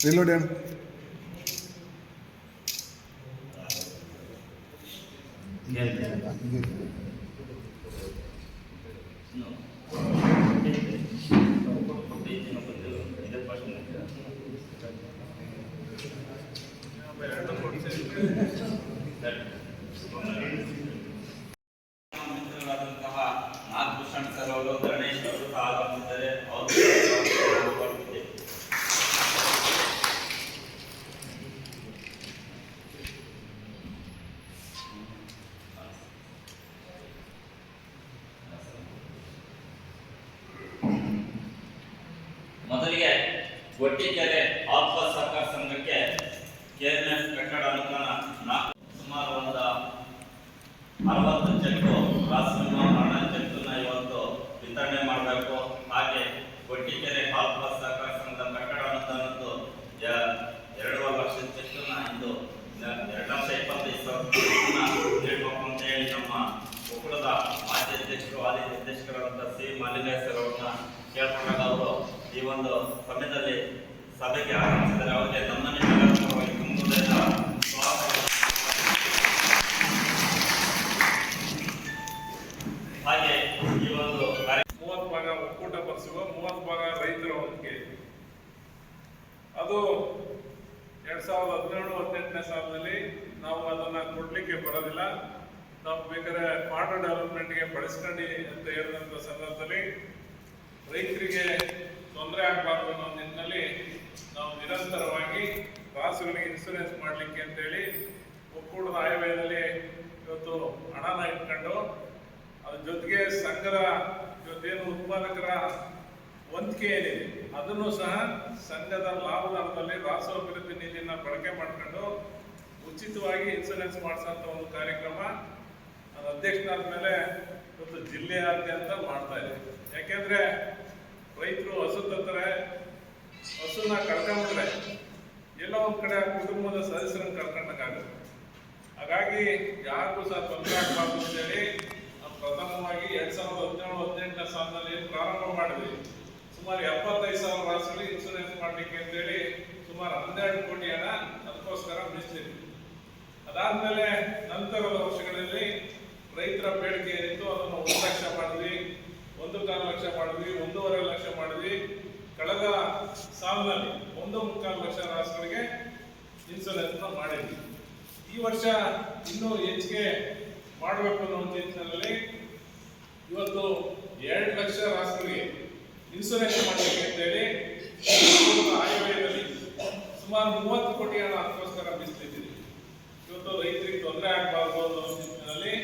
Reload ಏನು ಮಿತ್ರರಾದಂತಹ Nagabhushan sir ಅವರು ಸಹ ಆಗಮಿಸಿದ್ದಾರೆ ಅವರು ಬರ್ತಿದೆ. ಮೊದಲಿಗೆ ಗೊಟ್ಟಿಕೆರೆ ಆತ್ಮ ಸಹಕಾರ ಸಂಘಕ್ಕೆ ಕೆಎನ್ಎಸ್ ಕಟ್ಟಡ ಅನುದಾನ ನಾಲ್ಕು ಸುಮಾರು ಒಂದು ಅರವತ್ತು ಚೆಕ್ಕು ರಾಷ್ಟ್ರೀಯ ಹಣ ಚೆಕ್ಕನ್ನ ಇವತ್ತು ವಿತರಣೆ ಮಾಡಬೇಕು. ಹಾಗೆ ಗೊಟ್ಟಿಕೆರೆ ಆತ್ಮ ಸಹಕಾರ ಸಂಘದ ಕಟ್ಟಡ ಅನುದಾನದ್ದು ಎರಡೂವರೆ ಲಕ್ಷ ಚೆಕ್ಕನ್ನ ಇಂದು ಎರಡು ಲಕ್ಷ ಇಪ್ಪತ್ತೈದು ನೀಡಬೇಕು ಅಂತ ಹೇಳಿ ನಮ್ಮ ಒಕ್ಕೂಟದ ಮಾಜಿ ಅಧ್ಯಕ್ಷರು ಆದಿ ನಿರ್ದೇಶಕರಾದಂಥ ಸಿ. ಮಾಲಿಂಗೇಶ್ವರ ಅವ್ರನ್ನ ಕೇಳ್ಕೊಂಡಾಗ ಅವರು ಈ ಒಂದು ಸಮಯದಲ್ಲಿ ಸಭೆಗೆ ಆಗಮಿಸಿದರೆ ಅವರಿಗೆ ನಮ್ಮನ್ನೇ ಹಾಗೆ ಈ ಮೂವತ್ತು ಭಾಗ ಒಕ್ಕೂಟ ಮೂವತ್ತು ಭಾಗ ರೈತರ ಅದು ಎರಡ್ ಸಾವಿರದ ಹದಿನೇಳು, ಹದಿನೆಂಟನೇ ಸಾಲಿನಲ್ಲಿ ನಾವು ಅದನ್ನ ಕೊಡ್ಲಿಕ್ಕೆ ಬರೋದಿಲ್ಲ. ನಾವು ಬೇಕಾದ್ರೆ ಡೆವಲಪ್ಮೆಂಟ್ಗೆ ಬಳಸ್ಕೊಂಡು ಅಂತ ಹೇಳಿದಂಥ ಸಂದರ್ಭದಲ್ಲಿ ರೈತರಿಗೆ ತೊಂದರೆ ಆಗಬಾರ್ದು ಅನ್ನೋ ನಿಟ್ಟಿನಲ್ಲಿ ನಾವು ನಿರಂತರವಾಗಿ ರಾಸುಗಳಿಗೆ ಇನ್ಸೂರೆನ್ಸ್ ಮಾಡಲಿಕ್ಕೆ ಅಂತೇಳಿ ಒಕ್ಕೂಟದ ಆಯವ್ಯಯದಲ್ಲಿ ಇವತ್ತು ಹಣನ ಇಟ್ಕೊಂಡು ಅದ್ರ ಜೊತೆಗೆ ಸಂಘದ ಇವತ್ತೇನು ಉತ್ಪಾದಕರ ಹೊಂದಿಕೆ ಏನಿದೆ, ಅದನ್ನು ಸಹ ಸಂಘದ ಲಾಭದಾರದಲ್ಲಿ ರಾಷ್ಟ್ರ ಅಭಿವೃದ್ಧಿ ನಿಧಿಯನ್ನು ಬಳಕೆ ಮಾಡ್ಕೊಂಡು ಉಚಿತವಾಗಿ ಇನ್ಸೂರೆನ್ಸ್ ಮಾಡಿಸೋಂಥ ಒಂದು ಕಾರ್ಯಕ್ರಮ ಅಧ್ಯಕ್ಷನಾದ ಮೇಲೆ ಇವತ್ತು ಜಿಲ್ಲೆಯಾದ್ಯಂತ ಮಾಡ್ತಾ ಇದೆ. ಯಾಕೆಂದ್ರೆ ರೈತರು ಹಸು ತತ್ತಾರೆ ಹಸುನ ಕಳ್ಕೊಂಡ್ರೆ ಎಲ್ಲೋ ಒಂದ್ ಕಡೆ ಕುಟುಂಬದ ಸದಸ್ಯರನ್ನು ಕರ್ಕೊಂಡಾಗುತ್ತೆ ಹಾಗಾಗಿ ಯಾರಿಗೂ ಸಹ ತೊಂದರೆ ಆಗಬಾರ್ದು ಅಂತೇಳಿ ನಾವು ಪ್ರಥಮವಾಗಿ ಎರಡ್ ಸಾವಿರದ ಹದಿನೇಳು, ಹದಿನೆಂಟನೇ ಸಾಲಿನಲ್ಲಿ ಪ್ರಾರಂಭ ಮಾಡಿದ್ವಿ. ಸುಮಾರು ಎಪ್ಪತ್ತೈದು ಸಾವಿರ ರಾಸುಗಳಿಗೆ ಇನ್ಸೂರೆನ್ಸ್ ಮಾಡಲಿಕ್ಕೆ ಅಂತೇಳಿ ಸುಮಾರು ಹನ್ನೆರಡು ಕೋಟಿ ಹಣ ಅದಕ್ಕೋಸ್ಕರ ಮೀಸಲಿದ್ವಿ ಅದಾದ್ಮೇಲೆ ನಂತರದ ವರ್ಷಗಳಲ್ಲಿ ರೈತರ ಬೇಡಿಕೆ ಏನಿತ್ತು ಅದನ್ನು ಒಂದು ಮಾಡಿದ್ವಿ. ಒಂದು ಕಾಲು ಲಕ್ಷ ಮಾಡಿದ್ವಿ, ಒಂದೂವರೆ ಲಕ್ಷ ಮಾಡಿದ್ವಿ. ಕಳೆದ ಸಾಲಿನಲ್ಲಿ ಒಂದು ಮುಕ್ಕಾಲು ಲಕ್ಷ ರಾಸುಗಳಿಗೆ ಇನ್ಸೂರೆನ್ಸ್ ಮಾಡಿದ್ವಿ. ಈ ವರ್ಷ ಇನ್ನೂ ಹೆಚ್ಚಿಗೆ ಮಾಡಬೇಕು ಅನ್ನೋ ನಿಟ್ಟಿನಲ್ಲಿ ಇವತ್ತು ಎರಡು ಲಕ್ಷ ರಾಸುಗಳಿಗೆ ಇನ್ಸೂರೆನ್ಸ್ ಮಾಡಬೇಕು ಅಂತೇಳಿ ಹೇಳಿ ಆಯವ್ಯಯದಲ್ಲಿ ಸುಮಾರು ಮೂವತ್ತು ಕೋಟಿ ಹಣ ಅದಕ್ಕೋಸ್ಕರ ಮೀಸಲಿದ್ದೀವಿ ಇವತ್ತು ರೈತರಿಗೆ ತೊಂದರೆ ಆಗಬಾರ್ದು ಅನ್ನೋ ನಿಟ್ಟಿನಲ್ಲಿ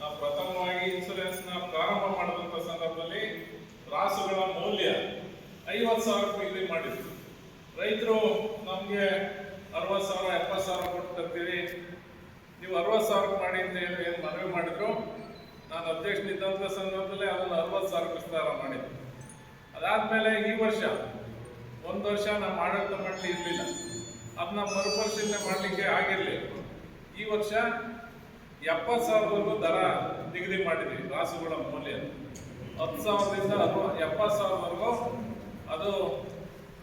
ನಾವು ಪ್ರಥಮವಾಗಿ ಇನ್ಸೂರೆನ್ಸ್ನ ಪ್ರಾರಂಭ ಮಾಡಿದಂತ ಸಂದರ್ಭದಲ್ಲಿ ರಾಸುಗಳ ಮೌಲ್ಯ ಐವತ್ತು ಸಾವಿರ ರೂಪಾಯಿ ಮಾಡಿದ್ರು. ರೈತರು ನಮಗೆ ಅರವತ್ತು ಸಾವಿರ, ಎಪ್ಪತ್ತು ಸಾವಿರ ತರ್ತೀವಿ ನೀವು ಅರವತ್ತು ಸಾವಿರ ಮಾಡಿ ಅಂತ ಏನು ಏನು ಮನವಿ ಮಾಡಿದ್ರು? ನಾನು ಅಧ್ಯಕ್ಷನಿದ್ದಂಥ ಸಂದರ್ಭದಲ್ಲಿ ಅದನ್ನು ಅರವತ್ತು ಸಾವಿರ ವಿಸ್ತಾರ ಮಾಡಿದ್ದೆ. ಅದಾದಮೇಲೆ ಈ ವರ್ಷ ಒಂದು ವರ್ಷ ನಾವು ಆಡಳಿತ ಮಾಡಲಿ ಇರಲಿಲ್ಲ. ಅದನ್ನ ಮರುಪರಿಶೀಲನೆ ಮಾಡಲಿಕ್ಕೆ ಆಗಿರಲಿಲ್ಲ ಈ ವರ್ಷ ಎಪ್ಪತ್ತು ಸಾವಿರವರೆಗೂ ದರ ನಿಗದಿ ಮಾಡಿದ್ವಿ ರಾಸುಗಳ ಮೌಲ್ಯ. ಹತ್ತು ಸಾವಿರದಿಂದ ಎಪ್ಪತ್ತು ಸಾವಿರದವರೆಗೂ ಅದು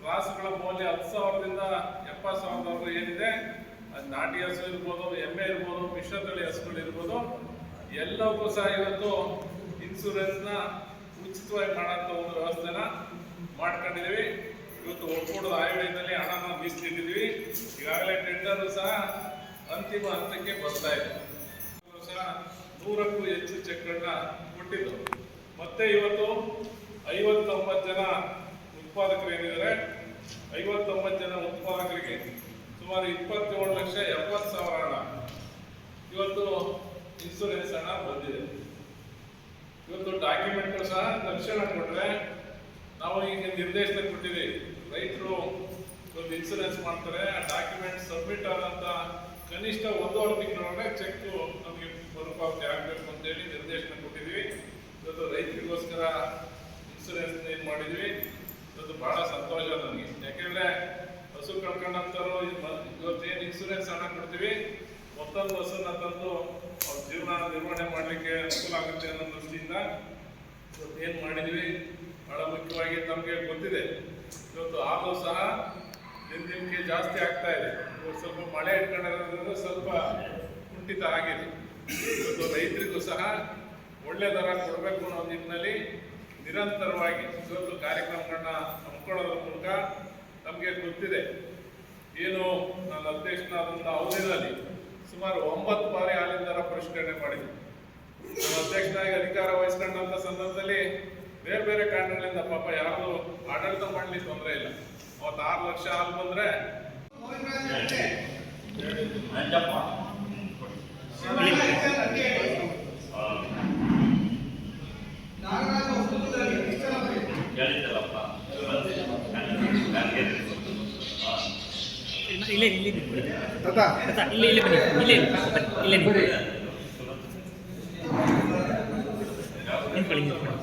ರಾಸುಗಳ ಮೌಲ್ಯ ಹತ್ತು ಸಾವಿರದಿಂದ ಎಪ್ಪತ್ತು ಸಾವಿರದವರೆಗೂ ಏನಿದೆ, ಅದು ನಾಟಿ ಹಸು ಇರ್ಬೋದು, ಎಮ್ಮೆ ಇರ್ಬೋದು, ಮಿಶ್ರತಳಿ ಹಸುಗಳು ಇರ್ಬೋದು, ಎಲ್ಲವಕ್ಕೂ ಸಹ ಇವತ್ತು ಇನ್ಸೂರೆನ್ಸ್ನ ಉಚಿತವಾಗಿ ಮಾಡೋಂಥ ಒಂದು ವ್ಯವಸ್ಥೆನ ಮಾಡ್ಕೊಂಡಿದ್ದೀವಿ. ಇವತ್ತು ಒಕ್ಕೂಟದ ಆಯವ್ಯಯದಲ್ಲಿ ಹಣನ ಮೀಸಲಿಟ್ಟಿದ್ದೀವಿ ಈಗಾಗಲೇ ಟೆಂಡರ್ ಸಹ ಅಂತಿಮ ಹಂತಕ್ಕೆ ಬರ್ತಾ ಇದೆ. ಸಹ ನೂರಕ್ಕೂ ಹೆಚ್ಚು ಚೆಕ್ಗಳನ್ನ ಕೊಟ್ಟಿದ್ದು. ಮತ್ತೆ ಇವತ್ತು ಐವತ್ತೊಂಬತ್ತು ಜನ ಉತ್ಪಾದಕರು ಏನಿದ್ದಾರೆ? ಐವತ್ತೊಂಬತ್ತು ಜನ ಉತ್ಪಾದಕರಿಗೆ ಸುಮಾರು ಇಪ್ಪತ್ತೇಳು ಲಕ್ಷ ಎಪ್ಪತ್ತು ಸಾವಿರ ಹಣ. ಇವತ್ತು ಇನ್ಸೂರೆನ್ಸ್ ಹಣ ಬಂದಿದೆ. ಇವತ್ತು ಡಾಕ್ಯುಮೆಂಟ್ ಸಹ ತಕ್ಷಣ ಕೊಟ್ಟರೆ ನಾವು ಈಗ ನಿರ್ದೇಶನ ಕೊಟ್ಟಿದ್ದೀವಿ. ರೈತರು ಒಂದು ಇನ್ಸೂರೆನ್ಸ್ ಮಾಡ್ತಾರೆ. ಆ ಡಾಕ್ಯುಮೆಂಟ್ ಸಬ್ಮಿಟ್ ಆದಂತ ಕನಿಷ್ಠ ಒಂದೂವರೆ ತಿಂಗಳೊಳಗೆ ಚೆಕ್ ನಮಗೆ ಮರುಪಾವತಿ ಆಗಬೇಕು. ರೈತರಿಗೋಸ್ಕರ ಇನ್ಸೂರೆನ್ಸ್ ಏನು ಮಾಡಿದ್ವಿ. ಇವತ್ತು ಬಹಳ ಸಂತೋಷ ನನಗೆ ಯಾಕೆಂದ್ರೆ ಹಸು ಇವತ್ತು ಏನು ಇನ್ಸೂರೆನ್ಸ್ ಹಣ ಕೊಡ್ತೀವಿ? ಮತ್ತೊಂದು ಹಸುನ ತಂದು ಅವ್ರ ಜೀವನ ನಿರ್ವಹಣೆ ಮಾಡಲಿಕ್ಕೆ ಅನುಕೂಲ ಆಗುತ್ತೆ ಅನ್ನೋ ದೃಷ್ಟಿಯಿಂದ ಇವತ್ತು ಏನು ಮಾಡಿದ್ವಿ? ಬಹಳ ಮುಖ್ಯವಾಗಿ ನಮಗೆ ಗೊತ್ತಿದೆ. ಇವತ್ತು ಹಾಲು ಸಹ ದಿನ ದಿನಕ್ಕೆ ಜಾಸ್ತಿ ಆಗ್ತಾ ಇದೆ. ಸ್ವಲ್ಪ ಮಳೆ ಇಟ್ಕೊಂಡಿರೋದ್ರಿಂದ ಸ್ವಲ್ಪ ಕುಂಠಿತ ಆಗಿದೆ. ಇವತ್ತು ರೈತರಿಗೂ ಸಹ ಒಳ್ಳೆ ದರ ಕೊಡಬೇಕು ಅನ್ನೋ ನಿಟ್ಟಿನಲ್ಲಿ ನಿರಂತರವಾಗಿ ಇವತ್ತು ಕಾರ್ಯಕ್ರಮಗಳನ್ನ ಹಮ್ಮಿಕೊಳ್ಳೋದ್ರ ಮೂಲಕ ನಮಗೆ ಗೊತ್ತಿದೆ. ಏನು ನನ್ನ ಅಧ್ಯಕ್ಷನಾದಂಥ ಅವಧಿನಲ್ಲಿ ಸುಮಾರು ಒಂಬತ್ತು ಬಾರಿ ಹಾಲಿನ ದರ ಪರಿಷ್ಕರಣೆ ಮಾಡಿದ್ವಿ. ನನ್ನ ಅಧ್ಯಕ್ಷನಾಗಿ ಅಧಿಕಾರ ವಹಿಸ್ಕೊಂಡಂಥ ಸಂದರ್ಭದಲ್ಲಿ ಬೇರೆ ಬೇರೆ ಕಾರಣಗಳಿಂದ ಪಾಪ ಯಾರು ಆಡಳಿತ ಮಾಡಲಿ ತೊಂದರೆ ಇಲ್ಲ. ಅವತ್ತು ಆರು ಲಕ್ಷ ಹಾಲು ಬಂದರೆ ನಂಜಪ್ಪ ಕೇಳಿದ್ದಲ್ಲಪ್ಪ ನನಗೆ ಇಲ್ಲೇ ಇಲ್ಲೇ ನಿಂತ್ಕೊಳ್ಳಿ. ತಾತ, ಇಲ್ಲೇ ಇಲ್ಲೇ ಬನ್ನಿ ಇಲ್ಲೇ ಬನ್ನಿ ಇಲ್ಲೇ ನಿಂತ್ಕೊಳ್ಳಿ ನಿಂತ್ಕೊಳ್ಳಿ ನಿಂತ್ಕೊಳ್ಳಿ